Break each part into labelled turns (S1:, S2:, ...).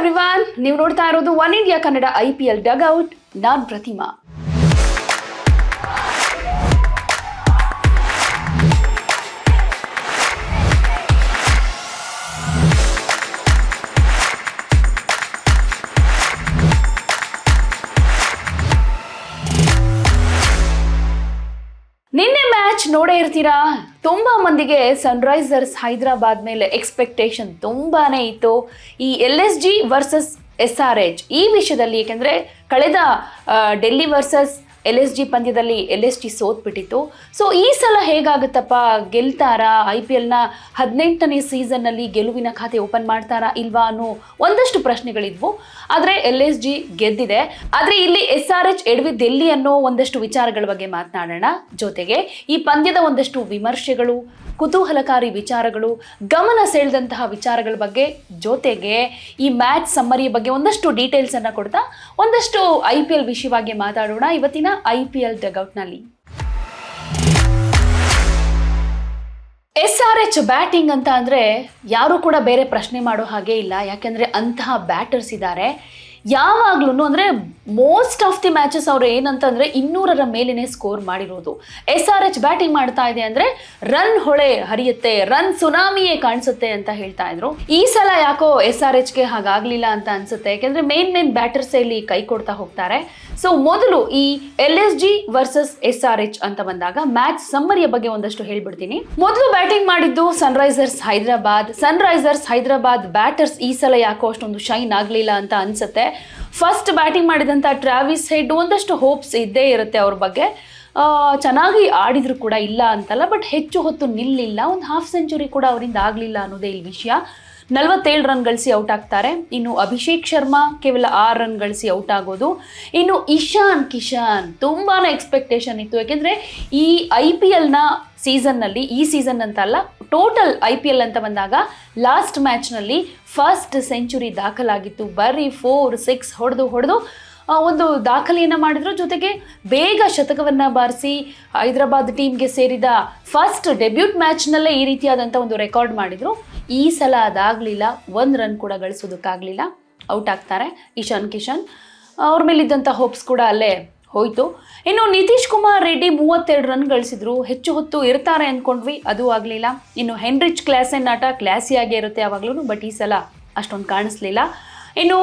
S1: Everyone ನೀವು ನೋಡ್ತಾ ಇರೋದು One India Kannada I P L dugout ನಾನ್ ಪ್ರತಿಮಾ. ನಿನ್ನೆ ಮ್ಯಾಚ್ ನೋಡೇ ಇರ್ತೀರಾ? ತುಂಬಾ ಮಂದಿಗೆ ಸನ್ರೈಸರ್ಸ್ ಹೈದರಾಬಾದ್ ಮೇಲೆ ಎಕ್ಸ್ಪೆಕ್ಟೇಷನ್ ತುಂಬಾನೇ ಇತ್ತು. ಈ L S G versus S R H ಈ ವಿಷಯದಲ್ಲಿ ಏಕೆಂದ್ರೆ, ಕಳೆದ Delhi versus L S G ಪಂದ್ಯದಲ್ಲಿ ಎಲ್ ಎಸ್ ಜಿ ಸೋತ್ಬಿಟ್ಟಿತ್ತು. ಸೊ ಈ ಸಲ ಹೇಗಾಗುತ್ತಪ್ಪ? ಗೆಲ್ತಾರಾ? ಐ ಪಿ ಎಲ್ನ ಹದಿನೆಂಟನೇ ಸೀಸನ್ನಲ್ಲಿ ಗೆಲುವಿನ ಖಾತೆ ಓಪನ್ ಮಾಡ್ತಾರಾ ಇಲ್ವಾ ಅನ್ನೋ ಒಂದಷ್ಟು ಪ್ರಶ್ನೆಗಳಿದ್ವು. ಆದರೆ ಎಲ್ ಎಸ್ ಜಿ ಗೆದ್ದಿದೆ. ಆದರೆ ಇಲ್ಲಿ ಎಸ್ ಆರ್ ಎಚ್ ಎಡವಿದ್ದೆಲ್ಲಿ ಅನ್ನೋ ಒಂದಷ್ಟು ವಿಚಾರಗಳ ಬಗ್ಗೆ ಮಾತನಾಡೋಣ. ಜೊತೆಗೆ ಈ ಪಂದ್ಯದ ಒಂದಷ್ಟು ವಿಮರ್ಶೆಗಳು ಕುತೂಹಲಕಾರಿ ವಿಚಾರಗಳು, ಗಮನ ಸೆಳೆದಂತಹ ವಿಚಾರಗಳ ಬಗ್ಗೆ ಜೊತೆಗೆ ಈ ಮ್ಯಾಚ್ ಸಮ್ಮರಿಯ ಬಗ್ಗೆ ಒಂದಷ್ಟು ಡೀಟೇಲ್ಸ್ ಅನ್ನ ಕೊಡ್ತಾ ಒಂದಷ್ಟು ಐ ಪಿ ಎಲ್ ವಿಷಯವಾಗಿ ಮಾತಾಡೋಣ ಇವತ್ತಿನ ಐ ಪಿ ಎಲ್ ಡಗೌಟ್ನಲ್ಲಿ ಎಸ್ ಆರ್ ಎಚ್ ಬ್ಯಾಟಿಂಗ್ ಅಂತ ಅಂದರೆ ಯಾರು ಕೂಡ ಬೇರೆ ಪ್ರಶ್ನೆ ಮಾಡೋ ಹಾಗೆ ಇಲ್ಲ. ಯಾಕೆಂದರೆ ಅಂತಹ ಬ್ಯಾಟರ್ಸ್ ಇದ್ದಾರೆ. ಯಾವಾಗ್ಲೂ ಅಂದರೆ ಮೋಸ್ಟ್ ಆಫ್ ದಿ ಮ್ಯಾಚಸ್ ಅವ್ರು ಏನಂತಂದರೆ ಇನ್ನೂರರ ಮೇಲಿನೇ ಸ್ಕೋರ್ ಮಾಡಿರೋದು. ಎಸ್ ಆರ್ ಎಚ್ ಬ್ಯಾಟಿಂಗ್ ಮಾಡ್ತಾ ಇದೆ ಅಂದರೆ ರನ್ ಹೊಳೆ ಹರಿಯುತ್ತೆ ರನ್ ಸುನಾಮಿಯೇ ಕಾಣಿಸುತ್ತೆ ಅಂತ ಹೇಳ್ತಾ ಇದ್ರು. ಈ ಸಲ ಯಾಕೋ ಎಸ್ ಆರ್ ಎಚ್ಗೆ ಹಾಗಾಗ್ಲಿಲ್ಲ ಅಂತ ಅನ್ಸುತ್ತೆ. ಯಾಕೆಂದರೆ ಮೇನ್ ಮೇನ್ ಬ್ಯಾಟರ್ಸ್ ಇಲ್ಲಿ ಕೈ ಕೊಡ್ತಾ ಹೋಗ್ತಾರೆ. ಸೊ ಮೊದಲು ಈ L S G versus S R H ಅಂತ ಬಂದಾಗ ಮ್ಯಾಚ್ ಸಮ್ಮರಿಯ ಬಗ್ಗೆ ಒಂದಷ್ಟು ಹೇಳ್ಬಿಡ್ತೀನಿ. ಮೊದಲು ಬ್ಯಾಟಿಂಗ್ ಮಾಡಿದ್ದು Sunrisers Hyderabad. Sunrisers Hyderabad batters ಈ ಸಲ ಯಾಕೋ ಅಷ್ಟೊಂದು ಶೈನ್ ಆಗಲಿಲ್ಲ ಅಂತ ಅನ್ಸುತ್ತೆ. ಫಸ್ಟ್ ಬ್ಯಾಟಿಂಗ್ ಮಾಡಿದಂಥ ಟ್ರಾವಿಸ್ ಹೆಡ್ ಒಂದಷ್ಟು ಹೋಪ್ಸ್ ಇದ್ದೇ ಇರುತ್ತೆ ಅವ್ರ ಬಗ್ಗೆ. ಚೆನ್ನಾಗಿ ಆಡಿದ್ರು ಕೂಡ ಇಲ್ಲ ಅಂತಲ್ಲ ಬಟ್ ಹೆಚ್ಚು ಹೊತ್ತು ನಿಲ್ಲಿಲ್ಲ. ಒಂದು ಹಾಫ್ ಸೆಂಚುರಿ ಕೂಡ ಅವರಿಂದ ಆಗಲಿಲ್ಲ ಅನ್ನೋದೇ ಇಲ್ಲಿ ವಿಷಯ. ನಲವತ್ತೇಳು ರನ್ ಗಳಿಸಿ ಔಟ್ ಆಗ್ತಾರೆ. ಇನ್ನು ಅಭಿಷೇಕ್ ಶರ್ಮಾ ಕೇವಲ ಆರು ರನ್ ಗಳಿಸಿ ಔಟ್ ಆಗೋದು. ಇನ್ನು ಇಶಾನ್ ಕಿಶಾನ್ ತುಂಬಾ ಎಕ್ಸ್ಪೆಕ್ಟೇಷನ್ ಇತ್ತು. ಯಾಕೆಂದರೆ ಈ ಐ ಪಿ ಎಲ್ನ ಸೀಸನ್ನಲ್ಲಿ ಈ ಸೀಸನ್ ಅಂತ ಅಲ್ಲ ಟೋಟಲ್ ಐ ಪಿ ಎಲ್ ಅಂತ ಬಂದಾಗ ಲಾಸ್ಟ್ ಮ್ಯಾಚ್ನಲ್ಲಿ ಫಸ್ಟ್ ಸೆಂಚುರಿ ದಾಖಲಾಗಿತ್ತು. ಬರೀ ಫೋರ್ ಸಿಕ್ಸ್ ಹೊಡೆದು ಹೊಡೆದು ಒಂದು ದಾಖಲೆಯನ್ನು ಮಾಡಿದ್ರು. ಜೊತೆಗೆ ಬೇಗ ಶತಕವನ್ನು ಬಾರಿಸಿ ಹೈದರಾಬಾದ್ ಟೀಮ್ಗೆ ಸೇರಿದ ಫಸ್ಟ್ ಡೆಬ್ಯೂಟ್ ಮ್ಯಾಚ್ನಲ್ಲೇ ಈ ರೀತಿಯಾದಂಥ ಒಂದು ರೆಕಾರ್ಡ್ ಮಾಡಿದ್ರು. ಈ ಸಲ ಅದಾಗಲಿಲ್ಲ, ಒಂದು ರನ್ ಕೂಡ ಗಳಿಸೋದಕ್ಕಾಗಲಿಲ್ಲ. ಔಟ್ ಆಗ್ತಾರೆ ಇಶಾನ್ ಕಿಶನ್. ಅವ್ರ ಮೇಲಿದ್ದಂಥ ಹೋಪ್ಸ್ ಕೂಡ ಅಲ್ಲೇ ಹೋಯಿತು. ಇನ್ನು ನಿತೀಶ್ ಕುಮಾರ್ ರೆಡ್ಡಿ ಮೂವತ್ತೆರಡು ರನ್ ಗಳಿಸಿದ್ರು. ಹೆಚ್ಚು ಹೊತ್ತು ಇರ್ತಾರೆ ಅಂದ್ಕೊಂಡ್ವಿ ಅದು ಆಗಲಿಲ್ಲ. ಇನ್ನು ಹೆನ್ರಿಚ್ ಕ್ಲಾಸೆನ್ ಆಟ ಕ್ಲಾಸಿಯಾಗೇ ಇರುತ್ತೆ ಯಾವಾಗಲೂ ಬಟ್ ಈ ಸಲ ಅಷ್ಟೊಂದು ಕಾಣಿಸ್ಲಿಲ್ಲ. ಇನ್ನು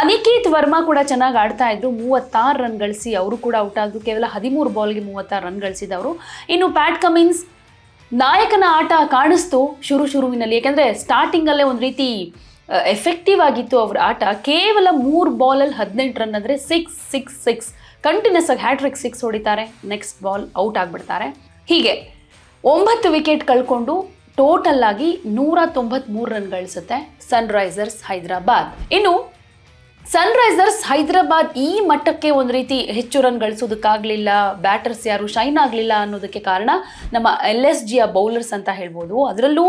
S1: ಅನಿಕೇತ್ ವರ್ಮಾ ಕೂಡ ಚೆನ್ನಾಗಿ ಆಡ್ತಾ ಇದ್ರು. ಮೂವತ್ತಾರು ರನ್ ಗಳಿಸಿ ಅವರು ಕೂಡ ಔಟ್ ಆದ್ರು ಕೇವಲ ಹದಿಮೂರು ಬಾಲ್ಗೆ ಮೂವತ್ತಾರು ರನ್ ಗಳಿಸಿದವರು. ಇನ್ನು ಪ್ಯಾಟ್ ಕಮಿನ್ಸ್ ನಾಯಕನ ಆಟ ಕಾಣಿಸ್ತು ಶುರು ಶುರುವಿನಲ್ಲಿ. ಯಾಕೆಂದರೆ ಸ್ಟಾರ್ಟಿಂಗಲ್ಲೇ ಒಂದು ರೀತಿ ಎಫೆಕ್ಟಿವ್ ಆಗಿತ್ತು ಅವ್ರ ಆಟ. ಕೇವಲ ಮೂರು ಬಾಲಲ್ಲಿ ಹದಿನೆಂಟು ರನ್ ಅಂದರೆ ಸಿಕ್ಸ್ ಸಿಕ್ಸ್ ಸಿಕ್ಸ್ ಕಂಟಿನ್ಯೂಸ್ ಆಗಿ ಹ್ಯಾಟ್ರಿಕ್ ಸಿಕ್ಸ್ ಹೊಡಿತಾರೆ. ನೆಕ್ಸ್ಟ್ ಬಾಲ್ ಔಟ್ ಆಗಿಬಿಡ್ತಾರೆ. ಹೀಗೆ ಒಂಬತ್ತು ವಿಕೆಟ್ ಕಳ್ಕೊಂಡು ಟೋಟಲ್ ಆಗಿ ನೂರ ತೊಂಬತ್ಮೂರು ರನ್ ಗಳಿಸುತ್ತೆ ಸನ್ರೈಸರ್ಸ್ ಹೈದರಾಬಾದ್. ಇನ್ನು ಸನ್ರೈಸರ್ಸ್ ಹೈದರಾಬಾದ್ ಈ ಮಟ್ಟಕ್ಕೆ ಒಂದು ರೀತಿ ಹೆಚ್ಚು ರನ್ ಗಳಿಸೋದಕ್ಕಾಗಲಿಲ್ಲ ಬ್ಯಾಟರ್ಸ್ ಯಾರು ಶೈನ್ ಆಗಲಿಲ್ಲ ಅನ್ನೋದಕ್ಕೆ ಕಾರಣ ನಮ್ಮ ಎಲ್ ಎಸ್ ಜಿಯ ಬೌಲರ್ಸ್ ಅಂತ ಹೇಳ್ಬೋದು. ಅದರಲ್ಲೂ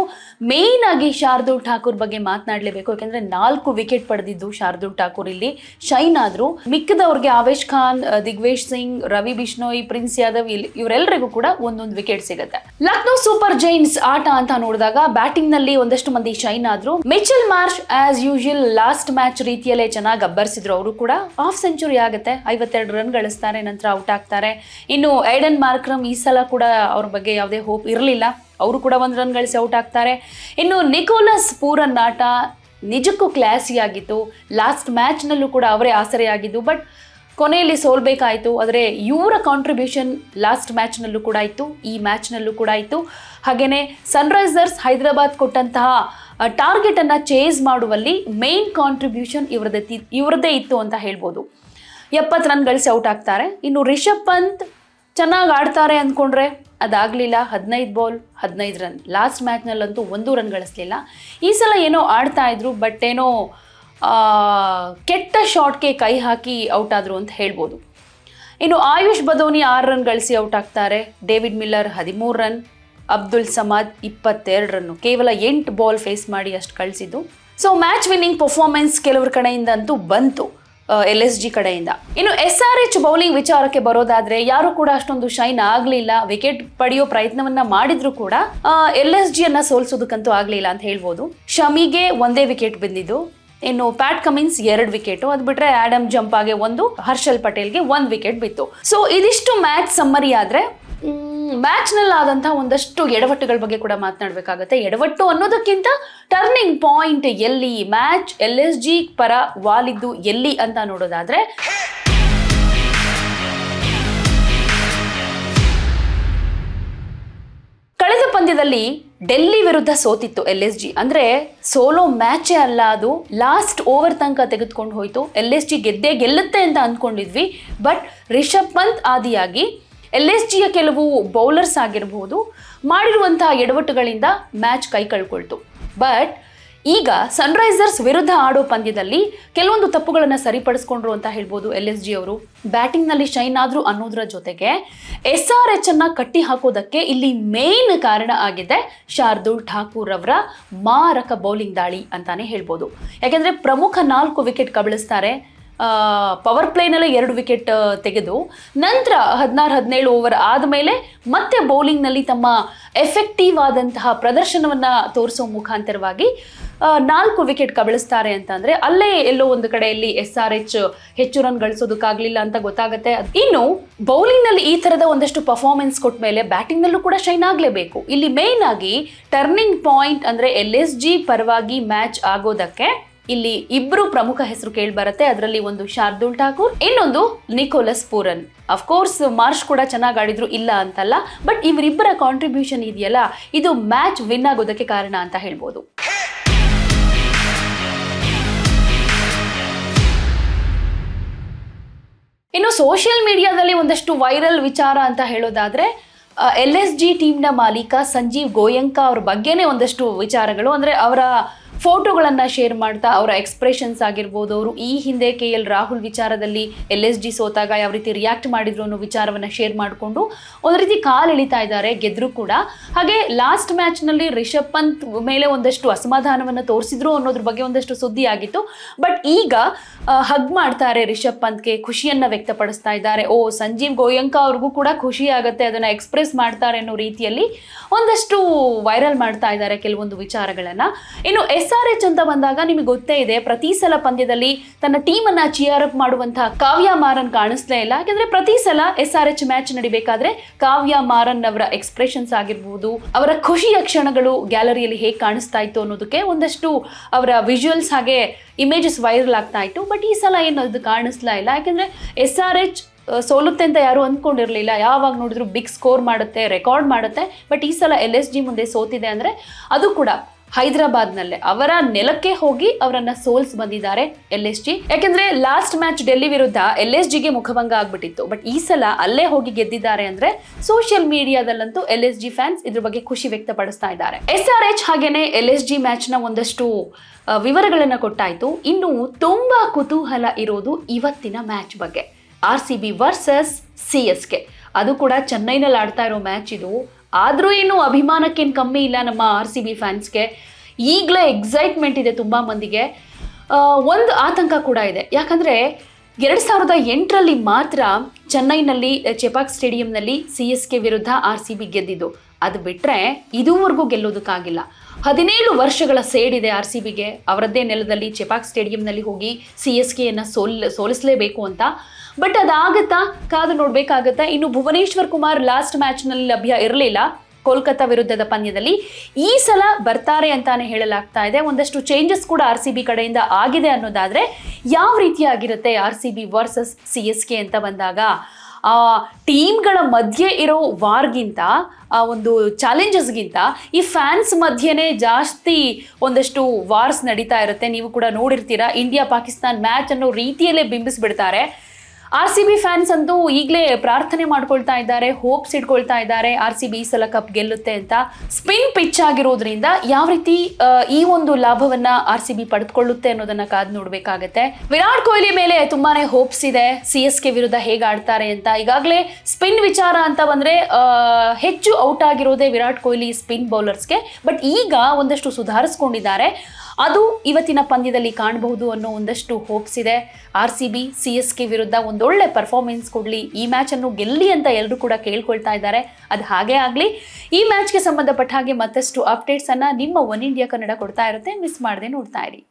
S1: ಮೇನ್ ಆಗಿ ಶಾರ್ದೂಲ್ ಠಾಕೂರ್ ಬಗ್ಗೆ ಮಾತನಾಡಲೇಬೇಕು. ಯಾಕೆಂದರೆ ನಾಲ್ಕು ವಿಕೆಟ್ ಪಡೆದಿದ್ದು ಶಾರ್ದೂಲ್ ಠಾಕೂರ್ ಇಲ್ಲಿ. ಶೈನ್ ಆದರು ಮಿಕ್ಕದವ್ರಿಗೆ ಆವೇಶ್ ಖಾನ್ ದಿಗ್ವೇಶ್ ಸಿಂಗ್, ರವಿ ಬಿಷ್ಣೋಯ್, ಪ್ರಿನ್ಸ್ ಯಾದವ್ ಇವರೆಲ್ಲರಿಗೂ ಕೂಡ ಒಂದೊಂದು ವಿಕೆಟ್ ಸಿಗುತ್ತೆ. ಲಕ್ನೋ ಸೂಪರ್ ಜೈನ್ಸ್ ಆಟ ಅಂತ ನೋಡಿದಾಗ ಬ್ಯಾಟಿಂಗ್ನಲ್ಲಿ ಒಂದಷ್ಟು ಮಂದಿ ಶೈನ್ ಆದ್ರು. Mitchell Marsh as usual last match ರೀತಿಯಲ್ಲೇ ಚೆನ್ನಾಗಿ ಅಬ್ಬರಿಸಿದ್ರು ಅವರು ಕೂಡ ಹಾಫ್ ಸೆಂಚುರಿ ಆಗುತ್ತೆ. ಐವತ್ತೆರಡು ರನ್ ಗಳಿಸ್ತಾರೆ, ನಂತರ ಔಟ್ ಆಗ್ತಾರೆ. ಇನ್ನು ಐಡನ್ ಮಾರ್ಕ್ರಮ್ ಈ ಸಲ ಕೂಡ ಅವ್ರ ಬಗ್ಗೆ ಯಾವುದೇ ಹೋಪ್ ಇರಲಿಲ್ಲ. ಅವರು ಕೂಡ ಒಂದು ರನ್ ಗಳಿಸಿ ಔಟ್ ಆಗ್ತಾರೆ. ಇನ್ನು ನಿಕೋಲಸ್ ಪೂರನ್ ಆಟ ನಿಜಕ್ಕೂ ಕ್ಲಾಸಿಯಾಗಿತ್ತು ಲಾಸ್ಟ್ ಮ್ಯಾಚ್ನಲ್ಲೂ ಕೂಡ ಅವರೇ ಆಸರೆಯಾಗಿದ್ದು ಬಟ್ ಕೊನೆಯಲ್ಲಿ ಸೋಲ್ಬೇಕಾಯಿತು. ಆದರೆ ಇವರ ಕಾಂಟ್ರಿಬ್ಯೂಷನ್ ಲಾಸ್ಟ್ ಮ್ಯಾಚ್ನಲ್ಲೂ ಕೂಡ ಇತ್ತು. ಈ ಮ್ಯಾಚ್ನಲ್ಲೂ ಕೂಡ ಇತ್ತು. ಹಾಗೆಯೇ ಸನ್ರೈಸರ್ಸ್ ಹೈದರಾಬಾದ್ ಕೊಟ್ಟಂತಹ ಟಾರ್ಗೆಟನ್ನು ಚೇಸ್ ಮಾಡುವಲ್ಲಿ ಮೇನ್ ಕಾಂಟ್ರಿಬ್ಯೂಷನ್ ಇವರದೇ ಇವರದೇ ಇತ್ತು ಅಂತ ಹೇಳ್ಬೋದು. ಎಪ್ಪತ್ತು ರನ್ ಗಳಿಸಿ ಔಟ್ ಆಗ್ತಾರೆ. ಇನ್ನು ರಿಷಬ್ ಪಂತ್ ಚೆನ್ನಾಗಿ ಆಡ್ತಾರೆ ಅಂದ್ಕೊಂಡ್ರೆ ಅದಾಗಲಿಲ್ಲ. ಹದಿನೈದು ಬಾಲ್ ಹದಿನೈದು ರನ್ ಲಾಸ್ಟ್ ಮ್ಯಾಚ್ನಲ್ಲಂತೂ ಒಂದು ರನ್ ಗಳಿಸ್ಲಿಲ್ಲ. ಈ ಸಲ ಏನೋ ಆಡ್ತಾ ಇದ್ರು ಬಟ್ ಏನೋ ಕೆಟ್ಟ ಶಾಟ್ಗೆ ಕೈ ಹಾಕಿ ಔಟ್ ಆದರು ಅಂತ ಹೇಳ್ಬೋದು. ಇನ್ನು ಆಯುಷ್ ಬದೋನಿ ಆರು ರನ್ ಗಳಿಸಿ ಔಟ್ ಆಗ್ತಾರೆ. ಡೇವಿಡ್ ಮಿಲ್ಲರ್ ಹದಿಮೂರು ರನ್ ಅಬ್ದುಲ್ ಸಮಾದ್ ಇಪ್ಪತ್ತೆರಡರನ್ನು. ಕೇವಲ ಎಂಟು ಬಾಲ್ ಫೇಸ್ ಮಾಡಿ ಅಷ್ಟು ಕಳಿಸಿದ್ದು. ಸೊ ಮ್ಯಾಚ್ ವಿನ್ನಿಂಗ್ ಪರ್ಫಾರ್ಮೆನ್ಸ್ ಕೆಲವರ ಕಡೆಯಿಂದ ಅಂತೂ ಬಂತು ಎಲ್ ಎಸ್ ಜಿ ಕಡೆಯಿಂದ. ಇನ್ನು ಎಸ್ ಆರ್ ಎಚ್ ಬೌಲಿಂಗ್ ವಿಚಾರಕ್ಕೆ ಬರೋದಾದ್ರೆ, ಯಾರು ಕೂಡ ಅಷ್ಟೊಂದು ಶೈನ್ ಆಗಲಿಲ್ಲ. ವಿಕೆಟ್ ಪಡೆಯೋ ಪ್ರಯತ್ನವನ್ನ ಮಾಡಿದ್ರು ಕೂಡ ಎಲ್ ಎಸ್ ಜಿಯನ್ನ ಸೋಲ್ಸೋದಕ್ಕಂತೂ ಆಗಲಿಲ್ಲ ಅಂತ ಹೇಳ್ಬೋದು. ಶಮಿಗೆ ಒಂದೇ ವಿಕೆಟ್ ಬಂದಿದ್ದು ಇನ್ನು ಪ್ಯಾಟ್ ಕಮಿನ್ಸ್ ಎರಡು ವಿಕೆಟ್ ಅದು ಬಿಟ್ರೆ ಆಡಮ್ ಜಂಪಾಗೆ ಒಂದು ಹರ್ಷಲ್ ಪಟೇಲ್ಗೆ ಒಂದು ವಿಕೆಟ್ ಬಿತ್ತು. ಸೊ ಇದಿಷ್ಟು ಮ್ಯಾಚ್ ಸಮ್ಮರಿ ಆದ್ರೆ ಮ್ಯಾಚ್ನಲ್ಲಿ ಆದಂತಹ ಒಂದಷ್ಟು ಎಡವಟ್ಟುಗಳ ಬಗ್ಗೆ ಕೂಡ ಮಾತನಾಡಬೇಕಾಗುತ್ತೆ. ಎಡವಟ್ಟು ಅನ್ನೋದಕ್ಕಿಂತ ಟರ್ನಿಂಗ್ ಪಾಯಿಂಟ್ ಎಲ್ಲಿ ಮ್ಯಾಚ್ ಎಲ್ ಎಸ್ ಜಿ ಪರ ವಾಲಿದ್ದು ಎಲ್ಲಿ ಅಂತ ನೋಡೋದಾದ್ರೆ ಕಳೆದ ಪಂದ್ಯದಲ್ಲಿ ಡೆಲ್ಲಿ ವಿರುದ್ಧ ಸೋತಿತ್ತು ಎಲ್ ಎಸ್ ಜಿ ಅಂದ್ರೆ ಸೋಲೋ ಮ್ಯಾಚೇ ಅಲ್ಲ ಅದು. ಲಾಸ್ಟ್ ಓವರ್ ತನಕ ತೆಗೆದುಕೊಂಡು ಹೋಯಿತು. ಎಲ್ ಎಸ್ ಜಿ ಗೆದ್ದೇ ಗೆಲ್ಲುತ್ತೆ ಅಂತ ಅಂದ್ಕೊಂಡಿದ್ವಿ. ಬಟ್ ರಿಷಬ್ ಪಂತ್ ಆದಿಯಾಗಿ ಎಲ್ ಎಸ್ ಜಿಯ ಕೆಲವು ಬೌಲರ್ಸ್ ಆಗಿರಬಹುದು ಮಾಡಿರುವಂತಹ ಎಡವಟ್ಟುಗಳಿಂದ ಮ್ಯಾಚ್ ಕೈ ಕಳ್ಕೊಳ್ತು. ಬಟ್ ಈಗ ಸನ್ರೈಸರ್ಸ್ ವಿರುದ್ಧ ಆಡೋ ಪಂದ್ಯದಲ್ಲಿ ಕೆಲವೊಂದು ತಪ್ಪುಗಳನ್ನು ಸರಿಪಡಿಸ್ಕೊಂಡ್ರು ಅಂತ ಹೇಳ್ಬೋದು ಎಲ್ ಎಸ್ ಜಿ ಅವರು. ಬ್ಯಾಟಿಂಗ್ನಲ್ಲಿ ಶೈನ್ ಆದ್ರು ಅನ್ನೋದ್ರ ಜೊತೆಗೆ ಎಸ್ ಆರ್ ಎಚ್ ಅನ್ನ ಕಟ್ಟಿ ಹಾಕೋದಕ್ಕೆ ಇಲ್ಲಿ ಮೇನ್ ಕಾರಣ ಆಗಿದೆ ಶಾರ್ದುಲ್ ಠಾಕೂರ್ ಅವರ ಮಾರಕ ಬೌಲಿಂಗ್ ದಾಳಿ ಅಂತಾನೆ ಹೇಳ್ಬೋದು. ಯಾಕೆಂದ್ರೆ ಪ್ರಮುಖ ನಾಲ್ಕು ವಿಕೆಟ್ ಕಬಳಿಸ್ತಾರೆ ಪವರ್ ಪ್ಲೇನಲ್ಲೇ ಎರಡು ವಿಕೆಟ್ ತೆಗೆದು ನಂತರ ಹದಿನಾರು, ಹದಿನೇಳು ಓವರ್ ಆದಮೇಲೆ ಮತ್ತೆ ಬೌಲಿಂಗ್ನಲ್ಲಿ ತಮ್ಮ ಎಫೆಕ್ಟಿವ್ ಆದಂತಹ ಪ್ರದರ್ಶನವನ್ನು ತೋರಿಸೋ ಮುಖಾಂತರವಾಗಿ ನಾಲ್ಕು ವಿಕೆಟ್ ಕಬಳಿಸ್ತಾರೆ ಅಂತಂದ್ರೆ ಅಲ್ಲೇ ಎಲ್ಲೋ ಒಂದು ಕಡೆಯಲ್ಲಿ ಎಸ್ ಆರ್ ಎಚ್ ಹೆಚ್ಚು ರನ್ ಗಳಿಸೋದಕ್ಕಾಗಲಿಲ್ಲ ಅಂತ ಗೊತ್ತಾಗುತ್ತೆ. ಇನ್ನು ಬೌಲಿಂಗ್ನಲ್ಲಿ ಈ ಥರದ ಒಂದಷ್ಟು ಪರ್ಫಾರ್ಮೆನ್ಸ್ ಕೊಟ್ಟ ಮೇಲೆ ಬ್ಯಾಟಿಂಗ್ನಲ್ಲೂ ಕೂಡ ಶೈನ್ ಆಗಲೇಬೇಕು. ಇಲ್ಲಿ ಮೇಯ್ನ್ ಆಗಿ ಟರ್ನಿಂಗ್ ಪಾಯಿಂಟ್ ಅಂದರೆ ಎಲ್ ಎಸ್ ಜಿ ಪರವಾಗಿ ಮ್ಯಾಚ್ ಆಗೋದಕ್ಕೆ ಇಲ್ಲಿ ಇಬ್ರು ಪ್ರಮುಖ ಹೆಸರು ಕೇಳಿ ಬರುತ್ತೆ ಅದರಲ್ಲಿ ಒಂದು ಶಾರ್ದುಲ್ ಠಾಕೂರ್, ಇನ್ನೊಂದು ನಿಕೋಲಸ್ ಪೂರನ್. ಅಫ್ಕೋರ್ಸ್ ಮಾರ್ಷ್ ಕೂಡ ಚೆನ್ನಾಗಿ ಆಡಿದ್ರು ಇಲ್ಲ ಅಂತಲ್ಲ ಬಟ್ ಇವರಿಬ್ಬರ ಕಾಂಟ್ರಿಬ್ಯೂಷನ್ ಇದೆಯಲ್ಲ, ಇದು ಮ್ಯಾಚ್ ವಿನ್ ಆಗೋದಕ್ಕೆ ಕಾರಣ ಅಂತ ಹೇಳ್ಬೋದು. ಇನ್ನು ಸೋಷಿಯಲ್ ಮೀಡಿಯಾದಲ್ಲಿ ಒಂದಷ್ಟು ವೈರಲ್ ವಿಚಾರ ಅಂತ ಹೇಳೋದಾದ್ರೆ ಎಲ್ ಎಸ್ ಜಿ ಟೀಮ್ನ ಮಾಲೀಕ ಸಂಜೀವ್ ಗೋಯಂಕ ಅವ್ರ ಬಗ್ಗೆನೇ ಒಂದಷ್ಟು ವಿಚಾರಗಳು. ಅಂದರೆ ಅವರ ಫೋಟೋಗಳನ್ನು ಶೇರ್ ಮಾಡ್ತಾ ಅವರ ಎಕ್ಸ್ಪ್ರೆಷನ್ಸ್ ಆಗಿರ್ಬೋದು, ಅವರು ಈ ಹಿಂದೆ ಕೆ ಎಲ್ ರಾಹುಲ್ ವಿಚಾರದಲ್ಲಿ ಎಲ್ ಎಸ್ ಜಿ ಸೋತಾಗ ಯಾವ ರೀತಿ ರಿಯಾಕ್ಟ್ ಮಾಡಿದ್ರು ಅನ್ನೋ ವಿಚಾರವನ್ನು ಶೇರ್ ಮಾಡಿಕೊಂಡು ಒಂದು ರೀತಿ ಕಾಲೆಳಿತಾ ಇದ್ದಾರೆ, ಗೆದ್ರು ಕೂಡ. ಹಾಗೆ ಲಾಸ್ಟ್ ಮ್ಯಾಚ್ನಲ್ಲಿ ರಿಷಬ್ ಪಂತ್ ಮೇಲೆ ಒಂದಷ್ಟು ಅಸಮಾಧಾನವನ್ನು ತೋರಿಸಿದ್ರು ಅನ್ನೋದ್ರ ಬಗ್ಗೆ ಒಂದಷ್ಟು ಸುದ್ದಿ ಆಗಿತ್ತು. ಬಟ್ ಈಗ ಹಗ್ ಮಾಡ್ತಾರೆ ರಿಷಬ್ ಪಂತ್ಗೆ, ಖುಷಿಯನ್ನ ವ್ಯಕ್ತಪಡಿಸ್ತಾ ಇದ್ದಾರೆ. ಓ, ಸಂಜೀವ್ ಗೋಯಂಕ ಅವ್ರಿಗೂ ಕೂಡ ಖುಷಿ ಆಗುತ್ತೆ, ಅದನ್ನ ಎಕ್ಸ್ಪ್ರೆಸ್ ಮಾಡ್ತಾರೆ ಅನ್ನೋ ರೀತಿಯಲ್ಲಿ ಒಂದಷ್ಟು ವೈರಲ್ ಮಾಡ್ತಾ ಇದ್ದಾರೆ ಕೆಲವೊಂದು ವಿಚಾರಗಳನ್ನ. ಇನ್ನು ಎಸ್ ಆರ್ ಎಚ್ ಅಂತ ಬಂದಾಗ ನಿಮಗೆ ಗೊತ್ತೇ ಇದೆ, ಪ್ರತಿ ಸಲ ಪಂದ್ಯದಲ್ಲಿ ತನ್ನ ಟೀಮ್ ಅನ್ನ ಚಿಯರ್ ಅಪ್ ಮಾಡುವಂತಹ ಕಾವ್ಯ ಮಾರನ್ ಕಾಣಿಸ್ಲೇ ಇಲ್ಲ. ಯಾಕಂದ್ರೆ ಪ್ರತಿ ಸಲ ಎಸ್ ಆರ್ ಎಚ್ ಮ್ಯಾಚ್ ನಡಿಬೇಕಾದ್ರೆ ಕಾವ್ಯ ಮಾರನ್ ಅವರ ಎಕ್ಸ್ಪ್ರೆಷನ್ಸ್ ಆಗಿರ್ಬೋದು, ಅವರ ಖುಷಿಯ ಕ್ಷಣಗಳು ಗ್ಯಾಲರಿಯಲ್ಲಿ ಹೇಗೆ ಕಾಣಿಸ್ತಾ ಇತ್ತು ಅನ್ನೋದಕ್ಕೆ ಒಂದಷ್ಟು ಅವರ ವಿಜುವಲ್ಸ್ ಹಾಗೆ ಇಮೇಜಸ್ ವೈರಲ್ ಆಗ್ತಾ ಇತ್ತು. ಬಟ್ ಈ ಸಲ ಏನು ಅದು ಕಾಣಿಸ್ತಾ ಇಲ್ಲ. ಯಾಕಂದ್ರೆ ಎಸ್ ಆರ್ ಎಚ್ ಸೋಲುತ್ತೆ ಅಂತ ಯಾರು ಅಂದ್ಕೊಂಡಿರಲಿಲ್ಲ ಯಾವಾಗ ನೋಡಿದ್ರು ಬಿಗ್ ಸ್ಕೋರ್ ಮಾಡುತ್ತೆ ರೆಕಾರ್ಡ್ ಮಾಡುತ್ತೆ. ಬಟ್ ಈ ಸಲ ಎಲ್ ಎಸ್ ಜಿ ಮುಂದೆ ಸೋತಿದೆ ಅಂದರೆ ಅದು ಕೂಡ ಹೈದರಾಬಾದ್ನಲ್ಲೇ. ಅವರ ನೆಲಕ್ಕೆ ಹೋಗಿ ಅವರನ್ನ ಸೋಲ್ಸ್ ಬಂದಿದ್ದಾರೆ ಎಲ್ ಎಸ್ ಜಿ. ಯಾಕೆಂದ್ರೆ ಲಾಸ್ಟ್ ಮ್ಯಾಚ್ ಡೆಲ್ಲಿ ವಿರುದ್ಧ ಎಲ್ ಎಸ್ ಜಿಗೆ ಮುಖಭಂಗ ಆಗ್ಬಿಟ್ಟಿತ್ತು. ಬಟ್ ಈ ಸಲ ಅಲ್ಲೇ ಹೋಗಿ ಗೆದ್ದಿದ್ದಾರೆ ಅಂದ್ರೆ ಸೋಷಿಯಲ್ ಮೀಡಿಯಾದಲ್ಲಂತೂ ಎಲ್ ಎಸ್ ಜಿ ಫ್ಯಾನ್ಸ್ ಇದ್ರ ಬಗ್ಗೆ ಖುಷಿ ವ್ಯಕ್ತಪಡಿಸ್ತಾ ಇದ್ದಾರೆ. ಎಸ್ ಆರ್ ಎಚ್ ಹಾಗೇನೆ ಎಲ್ ಎಸ್ ಜಿ ಮ್ಯಾಚ್ನ ಒಂದಷ್ಟು ವಿವರಗಳನ್ನ ಕೊಟ್ಟಾಯ್ತು. ಇನ್ನು ತುಂಬಾ ಕುತೂಹಲ ಇರೋದು ಇವತ್ತಿನ ಮ್ಯಾಚ್ ಬಗ್ಗೆ. R C B versus C S K. ಅದು ಕೂಡ ಚೆನ್ನೈನಲ್ಲಿ ಆಡ್ತಾ ಇರೋ ಮ್ಯಾಚ್ ಇದು. ಆದರೂ ಏನು ಅಭಿಮಾನಕ್ಕೇನು ಕಮ್ಮಿ ಇಲ್ಲ ನಮ್ಮ ಆರ್ ಸಿ ಬಿ ಫ್ಯಾನ್ಸ್ಗೆ ಈಗಲೇ ಎಕ್ಸೈಟ್ಮೆಂಟ್ ಇದೆ ತುಂಬ ಮಂದಿಗೆ. ಒಂದು ಆತಂಕ ಕೂಡ ಇದೆ. ಯಾಕಂದರೆ ಎರಡು ಸಾವಿರದ ಎಂಟರಲ್ಲಿ ಮಾತ್ರ ಚೆನ್ನೈನಲ್ಲಿ, ಚೆಪಾಕ್ ಸ್ಟೇಡಿಯಂನಲ್ಲಿ ಸಿ ಎಸ್ ಕೆ ವಿರುದ್ಧ ಆರ್ ಸಿ ಬಿ ಗೆದ್ದಿದ್ದು. ಅದು ಬಿಟ್ಟರೆ ಇದುವರೆಗೂ ಗೆಲ್ಲೋದಕ್ಕಾಗಿಲ್ಲ. ಹದಿನೇಳು ವರ್ಷಗಳ ಸೇಡಿದೆ ಆರ್ ಸಿ ಬಿಗೆ ಅವರದ್ದೇ ನೆಲದಲ್ಲಿ ಚೆಪಾಕ್ ಸ್ಟೇಡಿಯಂನಲ್ಲಿ ಹೋಗಿ ಸಿ ಎಸ್ ಕೆಯನ್ನು ಸೋಲ್, ಸೋಲಿಸಲೇಬೇಕು ಅಂತ. ಬಟ್ ಅದಾಗತ್ತಾ? ಕಾದು ನೋಡಬೇಕಾಗತ್ತಾ? ಇನ್ನು ಭುವನೇಶ್ವರ್ ಕುಮಾರ್ ಲಾಸ್ಟ್ ಮ್ಯಾಚ್ನಲ್ಲಿ ಲಭ್ಯ ಇರಲಿಲ್ಲ ಕೋಲ್ಕತ್ತಾ ವಿರುದ್ಧದ ಪಂದ್ಯದಲ್ಲಿ. ಈ ಸಲ ಬರ್ತಾರೆ ಅಂತಾನೆ ಹೇಳಲಾಗ್ತಾ ಇದೆ. ಒಂದಷ್ಟು ಚೇಂಜಸ್ ಕೂಡ ಆರ್ ಸಿ ಬಿ ಕಡೆಯಿಂದ ಆಗಿದೆ ಅನ್ನೋದಾದ್ರೆ, ಯಾವ ರೀತಿಯಾಗಿರುತ್ತೆ R C B versus C S K ಅಂತ ಬಂದಾಗ? ಟೀಮ್ಗಳ ಮಧ್ಯೆ ಇರೋ ವಾರ್ಗಿಂತ, ಆ ಒಂದು ಚಾಲೆಂಜಸ್ಗಿಂತ ಈ ಫ್ಯಾನ್ಸ್ ಮಧ್ಯೆನೇ ಜಾಸ್ತಿ ಒಂದಷ್ಟು ವಾರ್ಸ್ ನಡೀತಾ ಇರುತ್ತೆ. ನೀವು ಕೂಡ ನೋಡಿರ್ತೀರಾ ಇಂಡಿಯಾ ಪಾಕಿಸ್ತಾನ್ ಮ್ಯಾಚ್ ಅನ್ನೋ ರೀತಿಯಲ್ಲೇ ಬಿಂಬಿಸ್ಬಿಡ್ತಾರೆ. ಆರ್ ಸಿ ಬಿ ಫ್ಯಾನ್ಸ್ ಅಂತೂ ಈಗಲೇ ಪ್ರಾರ್ಥನೆ ಮಾಡ್ಕೊಳ್ತಾ ಇದ್ದಾರೆ, ಹೋಪ್ಸ್ ಇಟ್ಕೊಳ್ತಾ ಇದ್ದಾರೆ. ಆರ್ ಸಿ ಬಿ ಈ ಸಲ ಕಪ್ ಗೆಲ್ಲುತ್ತೆ ಅಂತ ಸ್ಪಿನ್ ಪಿಚ್ ಆಗಿರೋದ್ರಿಂದ ಯಾವ ರೀತಿ ಈ ಒಂದು ಲಾಭವನ್ನ ಆರ್ ಸಿ ಬಿ ಪಡೆದುಕೊಳ್ಳುತ್ತೆ ಅನ್ನೋದನ್ನ ಕಾದು ನೋಡ್ಬೇಕಾಗತ್ತೆ. ವಿರಾಟ್ ಕೊಹ್ಲಿ ಮೇಲೆ ತುಂಬಾನೇ ಹೋಪ್ಸ್ ಇದೆ. ಸಿ ಎಸ್ ಕೆ ವಿರುದ್ಧ ಹೇಗೆ ಆಡ್ತಾರೆ ಅಂತ. ಈಗಾಗಲೇ ಸ್ಪಿನ್ ವಿಚಾರ ಅಂತ ಬಂದ್ರೆ ಹೆಚ್ಚು ಔಟ್ ಆಗಿರೋದೇ ವಿರಾಟ್ ಕೊಹ್ಲಿ ಸ್ಪಿನ್ ಬೌಲರ್ಸ್ಗೆ. ಬಟ್ ಈಗ ಒಂದಷ್ಟು ಸುಧಾರಿಸ್ಕೊಂಡಿದ್ದಾರೆ. ಅದು ಇವತ್ತಿನ ಪಂದ್ಯದಲ್ಲಿ ಕಾಣಬಹುದು ಅನ್ನೋ ಒಂದಷ್ಟು ಹೋಪ್ಸ್ ಇದೆ. R C B C S K ವಿರುದ್ಧ ಒಂದೊಳ್ಳೆ ಪರ್ಫಾರ್ಮೆನ್ಸ್ ಕೊಡಲಿ. ಈ ಮ್ಯಾಚನ್ನು ಗೆಲ್ಲಿ ಅಂತ ಎಲ್ಲರೂ ಕೂಡ ಕೇಳ್ಕೊಳ್ತಾ ಇದ್ದಾರೆ. ಅದು ಹಾಗೇ ಆಗಲಿ. ಈ ಮ್ಯಾಚ್ಗೆ ಸಂಬಂಧಪಟ್ಟ ಹಾಗೆ ಮತ್ತಷ್ಟು ಅಪ್ಡೇಟ್ಸನ್ನು ನಿಮ್ಮ ಒನ್ ಇಂಡಿಯಾ ಕನ್ನಡ ಕೊಡ್ತಾ ಇರುತ್ತೆ. ಮಿಸ್ ಮಾಡದೆ ನೋಡ್ತಾ ಇರಿ.